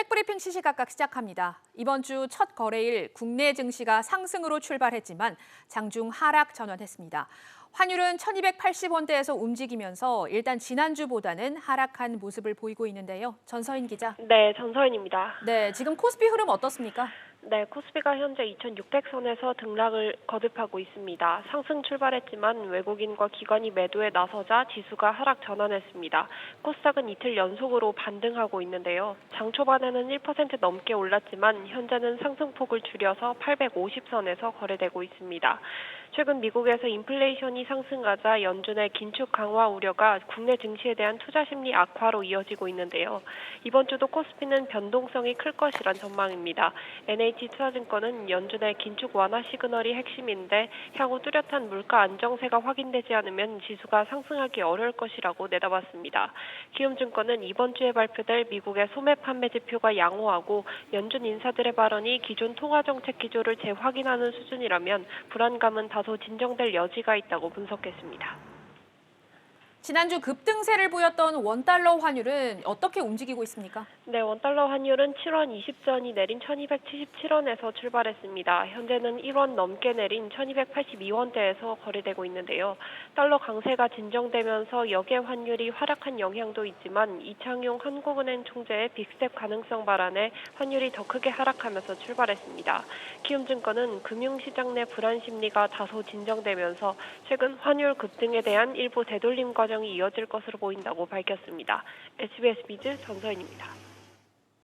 백브리핑 시시각각 시작합니다. 이번 주 첫 거래일 국내 증시가 상승으로 출발했지만 장중 하락 전환했습니다. 환율은 1280원대에서 움직이면서 일단 지난주보다는 하락한 모습을 보이고 있는데요. 전서인 기자. 네, 전서인입니다. 네, 지금 코스피 흐름 어떻습니까? 네, 코스피가 현재 2600선에서 등락을 거듭하고 있습니다. 상승 출발했지만 외국인과 기관이 매도에 나서자 지수가 하락 전환했습니다. 코스닥은 이틀 연속으로 반등하고 있는데요. 장 초반에는 1% 넘게 올랐지만 현재는 상승폭을 줄여서 850선에서 거래되고 있습니다. 최근 미국에서 인플레이션이 상승하자 연준의 긴축 강화 우려가 국내 증시에 대한 투자 심리 악화로 이어지고 있는데요. 이번 주도 코스피는 변동성이 클 것이란 전망입니다. NH투자증권은 연준의 긴축 완화 시그널이 핵심인데 향후 뚜렷한 물가 안정세가 확인되지 않으면 지수가 상승하기 어려울 것이라고 내다봤습니다. 기움증권은 이번 주에 발표될 미국의 소매 판매 지표가 양호하고 연준 인사들의 발언이 기존 통화 정책 기조를 재확인하는 수준이라면 불안감은 다소 진정될 여지가 있다고 분석했습니다. 지난주 급등세를 보였던 원달러 환율은 어떻게 움직이고 있습니까? 네, 원달러 환율은 7원 20전이 내린 1277원에서 출발했습니다. 현재는 1원 넘게 내린 1282원대에서 거래되고 있는데요. 달러 강세가 진정되면서 역의 환율이 하락한 영향도 있지만 이창용 한국은행 총재의 빅스텝 가능성 발언에 환율이 더 크게 하락하면서 출발했습니다. 키움증권은 금융시장 내 불안 심리가 다소 진정되면서 최근 환율 급등에 대한 일부 되돌림 과정 이 이어질 것으로 보인다고 밝혔습니다. SBS 비즈 전서인입니다.